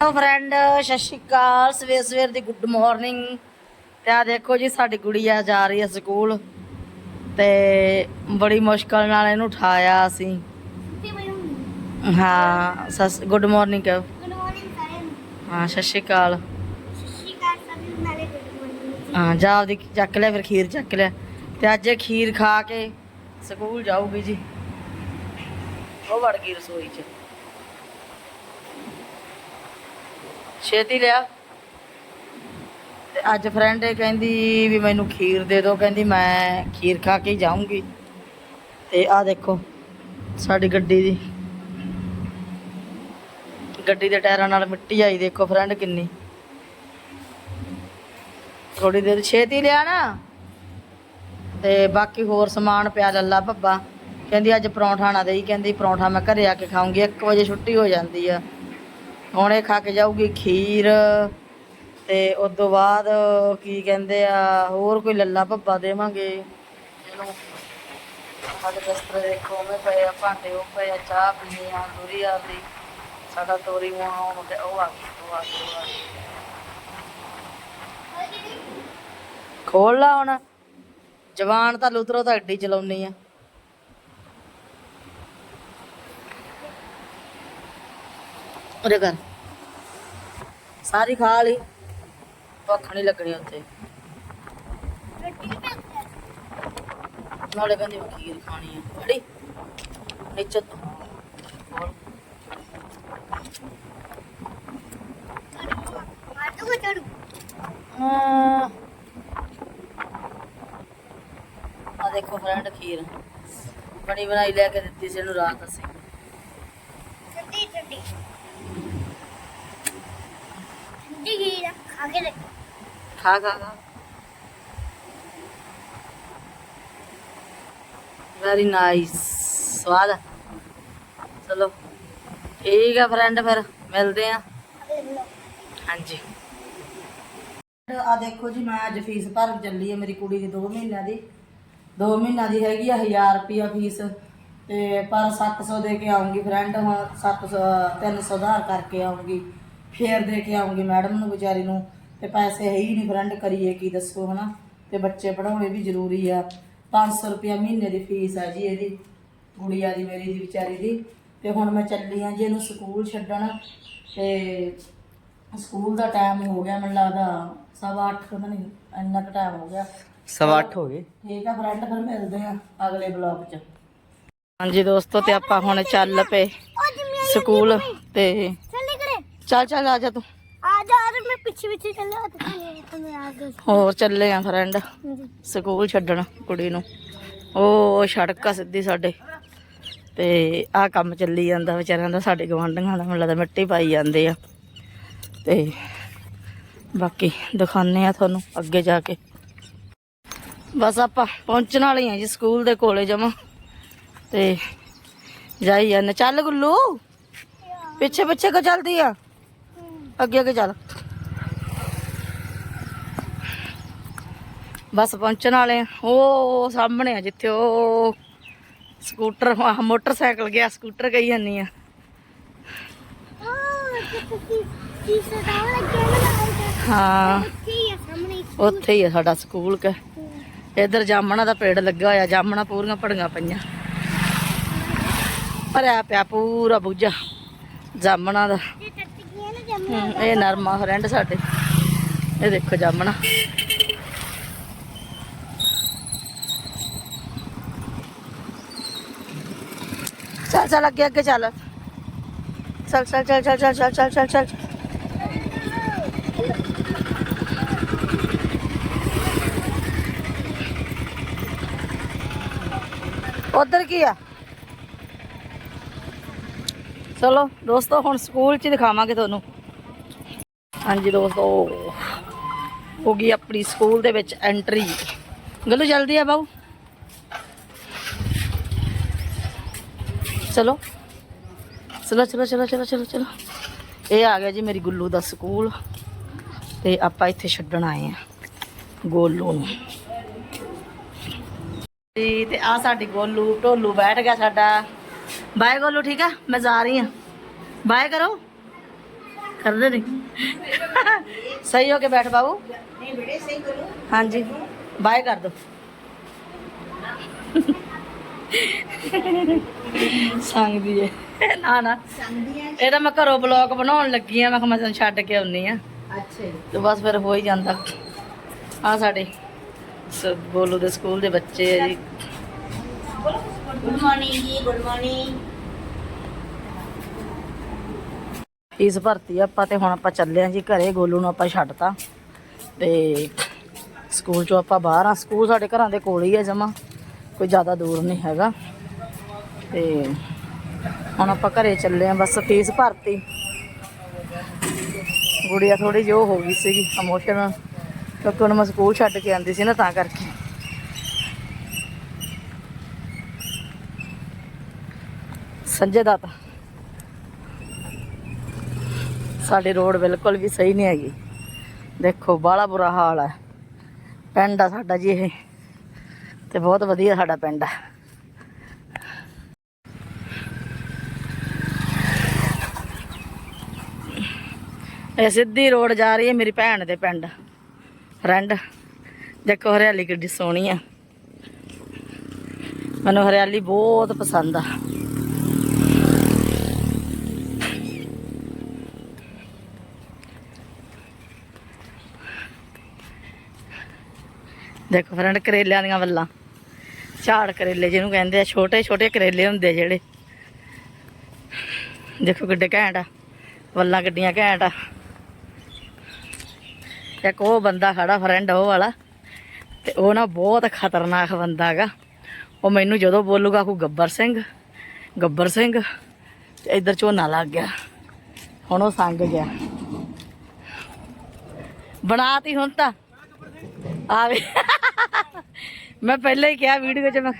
Hello friend ਸਤਿ ਸ਼੍ਰੀ ਅਕਾਲ। ਸਵੇਰ ਸਵੇਰ ਦੀ ਗੁੱਡ ਮਾਰਨਿੰਗ ਤੇ ਆ ਦੇਖੋ ਜੀ ਸਾਡੀ ਗੁੜੀਆ ਜਾ ਰਹੀ ਹੈ ਸਕੂਲ। ਤੇ ਬੜੀ ਮੁਸ਼ਕਲ ਨਾਲ ਇਹਨੂੰ ਉਠਾਇਆ ਅਸੀਂ। ਹਾਂ। ਸਸ ਗੁੱਡ ਮਾਰਨਿੰਗ ਕਹੋ। ਗੁੱਡ ਮਾਰਨਿੰਗ ਸਾਰਿਆਂ ਨੂੰ ਹਾਂ ਸਤਿ ਸ਼੍ਰੀ ਅਕਾਲ। ਸਤਿ ਸ਼੍ਰੀ ਅਕਾਲ ਸਭ ਨੂੰ ਨਾਲੇ ਗੁੱਡ ਮਾਰਨਿੰਗ ਹਾਂ ਜਾ ਉਹਦੀ ਚੱਕ ਲਿਆ ਫਿਰ ਖੀਰ ਚੱਕ ਲਿਆ। ਤੇ ਅੱਜ ਇਹ ਖੀਰ ਖਾ ਕੇ ਸਕੂਲ ਜਾਊਗੀ ਜੀ। ਉਹ ਵੜ ਗਈ ਰਸੋਈ 'ਚ। ਛੇਤੀ ਲਿਆ। ਤੇ ਅੱਜ ਫਰੈਂਡ ਕਹਿੰਦੀ ਵੀ ਮੈਨੂੰ ਖੀਰ ਦੇ ਦਿਓ। ਕਹਿੰਦੀ ਮੈਂ ਖੀਰ ਖਾ ਕੇ ਜਾਊਂਗੀ। ਤੇ ਆਹ ਦੇਖੋ, ਸਾਡੀ ਗੱਡੀ ਦੀ। ਗੱਡੀ ਦੇ ਟਾਇਰਾਂ ਨਾਲ ਮਿੱਟੀ ਆਈ, ਦੇਖੋ ਫਰੈਂਡ ਕਿੰਨੀ। ਥੋੜੀ ਦੇਰ ਛੇਤੀ ਲਿਆ ਨਾ। ਤੇ ਬਾਕੀ ਹੋਰ ਸਮਾਨ ਪਿਆ ਲੱਲਾ ਭੱਬਾ। ਕਹਿੰਦੀ ਅੱਜ ਪਰੌਂਠਾ ਨਾ ਦੇਈ, ਕਹਿੰਦੀ ਪਰੌਂਠਾ ਮੈਂ ਘਰੇ ਆ ਕੇ ਖਾਊਂਗੀ 1 ਵਜੇ ਛੁੱਟੀ ਹੋ ਜਾਂਦੀ ਆ। ਹੁਣ ਇਹ ਖਾ ਕੇ ਜਾਊਗੀ ਖੀਰ ਤੇ ਉਸ ਤੋਂ ਬਾਅਦ ਕੀ ਕਹਿੰਦੇ ਆ, ਹੋਰ ਕੋਈ ਲੱਲਾ ਭੱਬਾ ਦੇਵਾਂਗੇ। ਇਹਨੂੰ ਸਾਡੇ ਬਿਸਤਰੇ ਦੇਖੋ ਮੈਂ ਪਏ ਆ ਭਾਂਡੇ, ਉਹ ਪਏ ਆ, ਚਾਹ ਪੀਣੀ ਆ, ਦੂਰੀ ਆ ਦੀ ਸਾਡਾ ਤੋਰੀ ਹੁਣ ਤੇ ਉਹ ਆ ਗਈ, ਉਹ ਆ ਗਈ। ਖੋਲ ਲਾ ਹੁਣ। ਜਵਾਨ ਤਾਂ ਲੁਤਰੋ ਤਾਂ ਅੱਡੀ ਚਲਾਉਣੀ ਆ। ਉਰੇ ਕਰ ਸਾਰੀ ਖਾ ਲਈ ਭੁੱਖ ਨਹੀਂ ਲੱਗਣੀ ਉੱਥੇ। ਨਾਲੇ ਕਹਿੰਦੀ ਮੈਂ ਖੀਰ ਖਾਣੀ ਆ। ਫੜੀ ਨੀਚੇ ਚੜੂ ਹਾਂ। ਆ ਦੇਖੋ ਫਰੈਂਡ ਖੀਰ। ਬਣੀ ਬਣਾਈ ਲੈ ਕੇ ਦਿੱਤੀ ਸੀ, ਇਹਨੂੰ ਰਾਤ ਅਸੀਂ। ਠੰਡੀ ਗਈ ਖਾ ਕੇ ਦੇਖ ਖਾ ਖਾ ਖਾ ਵੈਰੀ ਨਾਈਸ ਸਵਾਦ ਆ। ਚਲੋ ਠੀਕ ਆ ਫਰੈਂਡ ਫਿਰ ਮਿਲਦੇ ਆ ਅਗਲੇ ਬਲੌਗ ਹਾਂਜੀ ਆ ਦੇਖੋ ਜੀ ਮੈਂ ਅੱਜ ਫੀਸ ਭਰਨ ਚੱਲੀ ਹੈ ਮੇਰੀ ਕੁੜੀ ਦੀ 2 ਮਹੀਨਿਆਂ ਦੀ 2 ਮਹੀਨਿਆਂ ਦੀ ਹੈਗੀ ਆ 1000 ਰੁਪਿਆ ਫੀਸ ਤੇ ਪਰ 700 ਦੇ ਕੇ ਆਉਂਗੀ ਫਰੈਂਡ ਹੁਣ 700 300 ਉਧਾਰ ਕਰਕੇ ਆਉਂਗੀ ਫੇਰ ਦੇ ਕੇ ਆਉਂਗੀ ਮੈਡਮ ਨੂੰ ਵਿਚਾਰੀ ਨੂੰ ਤੇ ਪੈਸੇ ਹੈ ਹੀ ਨਹੀਂ ਫਰੈਂਡ ਕਰੀਏ ਕੀ ਦੱਸੋ ਹਨਾ? ਤੇ ਬੱਚੇ ਪੜਾਉਣੇ ਵੀ ਜ਼ਰੂਰੀ ਆ। 500 ਰੁਪਿਆ ਮਹੀਨੇ ਦੀ ਫੀਸ ਆ ਜੀ ਇਹਦੀ ਗੁੜੀਆ ਦੀ ਮੇਰੀ ਦੀ ਵਿਚਾਰੀ ਦੀ। ਤੇ ਹੁਣ ਮੈਂ ਚੱਲੀ ਆ ਜੀ ਇਹਨੂੰ ਸਕੂਲ ਛੱਡਣ। ਤੇ ਸਕੂਲ ਦਾ ਟਾਈਮ ਹੋ ਗਿਆ ਮੈਨੂੰ ਲੱਗਦਾ ਸਵਾ ਅੱਠ ਪਤਾ ਨਹੀਂ ਇੰਨਾ ਕੁ ਟਾਈਮ ਹੋ ਗਿਆ। ਸਵਾ ਅੱਠ ਹੋ ਗਏ। ਠੀਕ ਆ ਫਰੈਂਡ ਫਿਰ ਮਿਲਦੇ ਆ ਅਗਲੇ ਬਲੌਗ 'ਚ। ਹਾਂਜੀ ਦੋਸਤੋ ਤੇ ਆਪਾਂ ਹੁਣ ਚੱਲ ਪਏ ਸਕੂਲ ਤੇ ਚੱਲੇ ਚੱਲ ਆ ਜਾ ਤੂੰ। ਆ ਜਾ ਅਰੇ ਮੈਂ ਪਿੱਛੇ ਪਿੱਛੇ ਚੱਲਿਆ ਤੇ ਤੁਹਾਨੂੰ ਆ ਗਈ ਹੋਰ ਚੱਲੇ ਆ ਫਰੈਂਡ ਸਕੂਲ ਛੱਡਣ ਕੁੜੀ ਨੂੰ। ਉਹ ਸੜਕ ਆ ਸਿੱਧੀ ਸਾਡੇ। ਤੇ ਆਹ ਕੰਮ ਚੱਲੀ ਜਾਂਦਾ ਵਿਚਾਰਿਆਂ ਦਾ ਸਾਡੇ ਗਵਾਂਢੀਆਂ ਦਾ। ਮੈਨੂੰ ਲੱਗਦਾ ਮਿੱਟੀ ਪਾਈ ਜਾਂਦੇ ਆ। ਤੇ ਬਾਕੀ ਦਿਖਾਉਂਦੇ ਆ ਤੁਹਾਨੂੰ ਅੱਗੇ ਜਾ ਕੇ। ਬਸ ਆਪਾਂ ਪਹੁੰਚਣ ਵਾਲੇ ਆ ਜੀ ਸਕੂਲ ਦੇ ਕੋਲੇ ਜਮਾ। ਤੇ ਜਾਈ ਜਾਂਦੇ। ਚੱਲ ਗੁੱਲੂ ਪਿੱਛੇ ਪਿੱਛੇ ਕੋ ਚੱਲਦੀ ਆ? ਅੱਗੇ ਅੱਗੇ ਚੱਲ। ਬਸ ਪਹੁੰਚਣ ਵਾਲੇ ਆ। ਉਹ ਸਾਹਮਣੇ ਆ ਜਿੱਥੇ ਉਹ ਸਕੂਟਰ ਮੋਟਰਸਾਈਕਲ ਗਿਆ, ਸਕੂਟਰ ਗਈ ਜਾਂਦੀ ਆ। ਹਾਂ, ਉੱਥੇ ਹੀ ਆ ਸਾਡਾ ਸਕੂਲ ਕ। ਇਧਰ ਜਾਮਣਾ ਦਾ ਪੇੜ ਲੱਗਾ ਹੋਇਆ, ਜਾਮਣਾ ਪੂਰੀਆਂ ਪੜੀਆਂ ਪਈਆਂ। ਭਰਿਆ ਪਿਆ ਪੂਰਾ ਬੂਝਾ ਜਾਮਣਾ ਦਾ ਜੇ ਟੱਟ ਗਈਆਂ ਨਾ ਜੰਮ ਹਮ, ਇਹ ਨਰਮਾ ਫਰੈਂਡ ਸਾਡੇ। ਇਹ ਦੇਖੋ ਜਾਮਣਾ। ਚੱਲ ਚੱਲ, ਅੱਗੇ ਅੱਗੇ ਚੱਲ। ਚੱਲ ਚੱਲ ਚੱਲ ਚੱਲ ਚੱਲ ਚੱਲ ਚੱਲ ਚੱਲ ਚੱਲ। ਉਧਰ ਕੀ ਆ? ਚਲੋ, ਦੋਸਤੋ, ਹੁਣ ਸਕੂਲ 'ਚ ਦਿਖਾਵਾਂਗੇ ਤੁਹਾਨੂੰ। ਹਾਂਜੀ ਦੋਸਤੋ, ਹੋ ਗਈ ਆਪਣੀ ਸਕੂਲ ਦੇ ਵਿੱਚ ਐਂਟਰੀ ਗੱਲੂ ਜਲਦੀ ਆ ਬਾਬੂ ਚਲੋ। ਚਲੋ ਚਲੋ ਚਲੋ ਚਲੋ ਚਲੋ ਚਲੋ। ਇਹ ਆ ਗਿਆ ਜੀ ਮੇਰੀ ਗੁੱਲੂ ਦਾ ਸਕੂਲ। ਤੇ ਆਪਾਂ ਇੱਥੇ ਛੱਡਣ ਆਏ ਆ, ਗੋਲੂ ਨੂੰ। ਜੀ ਤੇ ਆ ਸਾਡੀ ਗੋਲੂ, ਢੋਲੂ ਬੈਠ ਗਿਆ ਸਾਡਾ। ਬਾਏ ਗੋਲੂ, ਠੀਕ ਆ? ਮੈਂ ਜਾ ਰਹੀ ਆ। ਬਾਏ ਕਰੋ। ਕਰਦੇ ਨਹੀਂ ਸਹੀ ਹੋ ਕੇ ਬੈਠ ਬਾਬੂ। ਹਾਂਜੀ। ਬਾਏ ਕਰ ਦੋ। ਸੰਗਦੀ ਏ। ਨਾ ਨਾ। ਇਹ ਤਾਂ ਮੈਂ ਘਰੋਂ ਬਲੌਗ ਬਣਾਉਣ ਲੱਗੀ ਆ ਮੈਂ ਕਿਹਾ ਮੈਂ ਛੱਡ ਕੇ ਆਉਣੀ ਆ। ਅੱਛਾ ਜੀ। ਤੇ ਬਸ ਫਿਰ ਹੋ ਹੀ ਜਾਂਦਾ। ਆ ਸਾਡੇ ਸ- ਗੋਲੂ ਦੇ ਸਕੂਲ ਦੇ ਬੱਚੇ ਆ ਜੀ। ਗੁੱਡ ਮਾਰਨਿੰਗ ਜੀ ਗੁੱਡ ਮਾਰਨਿੰਗ ਫੀਸ ਭਰਤੀ ਆਪਾਂ ਤੇ ਹੁਣ ਆਪਾਂ ਚੱਲੇ ਆ ਜੀ ਘਰੇ, ਗੋਲੂ ਨੂੰ ਆਪਾਂ ਛੱਡਤਾ। ਤੇ ਸਕੂਲ ਚੋਂ ਆਪਾਂ ਬਾਹਰ ਆ। ਸਕੂਲ ਸਾਡੇ ਘਰਾਂ ਦੇ ਕੋਲ ਹੀ ਆ ਜਮਾ, ਕੋਈ ਜ਼ਿਆਦਾ ਦੂਰ ਨਹੀਂ ਹੈਗਾ। ਤੇ ਹੁਣ ਆਪਾਂ ਘਰੇ ਚੱਲੇ ਆ, ਬਸ ਫੀਸ ਭਰਤੀ। ਗੁੜੀਆ ਥੋੜੀ ਜਿਹੀ ਉਹ ਹੋ ਗਈ ਸੀਗੀ ਇਮੋਸ਼ਨਲ ਕਿਉਂਕਿ ਉਹਨੂੰ ਮੈਂ ਸਕੂਲ ਛੱਡ ਕੇ ਆਂਦੀ ਸੀ ਨਾ, ਤਾਂ ਕਰਕੇ। ਸੰਜੇ ਦਾ ਤਾਂ ਸਾਡੀ ਰੋਡ ਬਿਲਕੁਲ ਵੀ ਸਹੀ ਨਹੀਂ ਹੈਗੀ। ਦੇਖੋ, ਬਾਹਲਾ ਬੁਰਾ ਹਾਲ ਹੈ। ਪਿੰਡ ਆ ਸਾਡਾ ਜੀ ਇਹ। ਤੇ ਬਹੁਤ ਵਧੀਆ ਸਾਡਾ ਪਿੰਡ ਆ ਇਹ ਸਿੱਧੀ ਰੋਡ ਜਾ ਰਹੀ ਹੈ ਮੇਰੀ ਭੈਣ ਦੇ ਪਿੰਡ। ਫਰੈਂਡ ਦੇਖੋ, ਹਰਿਆਲੀ ਕਿੱਡੀ ਸੋਹਣੀ ਆ। ਮੈਨੂੰ ਹਰਿਆਲੀ ਬਹੁਤ ਪਸੰਦ ਆ। ਦੇਖੋ ਫਰੈਂਡ, ਕਰੇਲਿਆਂ ਦੀਆਂ ਵੱਲਾਂ। ਝਾੜ ਕਰੇਲੇ ਜਿਹਨੂੰ ਕਹਿੰਦੇ ਆ, ਛੋਟੇ ਛੋਟੇ ਕਰੇਲੇ ਹੁੰਦੇ ਜਿਹੜੇ। ਦੇਖੋ ਕਿੱਡੇ ਘੈਂਟ ਆ, ਵੱਲਾਂ ਕਿੱਡੀਆਂ ਘੈਂਟ ਆ। ਇੱਕ ਉਹ ਬੰਦਾ ਖੜਾ ਫਰੈਂਡ, ਉਹ ਵਾਲਾ। ਤੇ ਉਹ ਨਾ ਬਹੁਤ ਖਤਰਨਾਕ ਬੰਦਾ ਹੈਗਾ। ਉਹ ਮੈਨੂੰ ਜਦੋਂ ਬੋਲੂਗਾ ਕੋ ਗੱਬਰ ਸਿੰਘ ਗੱਬਰ ਸਿੰਘ। ਤੇ ਇੱਧਰ ਝੋਨਾ ਲੱਗ ਗਿਆ। ਹੁਣ ਉਹ ਸੰਗ ਗਿਆ। ਬਣਾਤੀ ਹੁਣ ਤਾਂ। ਆਵੇ। ਮੈਂ ਪਹਿਲਾਂ ਹੀ ਕਿਹਾ ਵੀਡੀਓ 'ਚ ਮੈਂ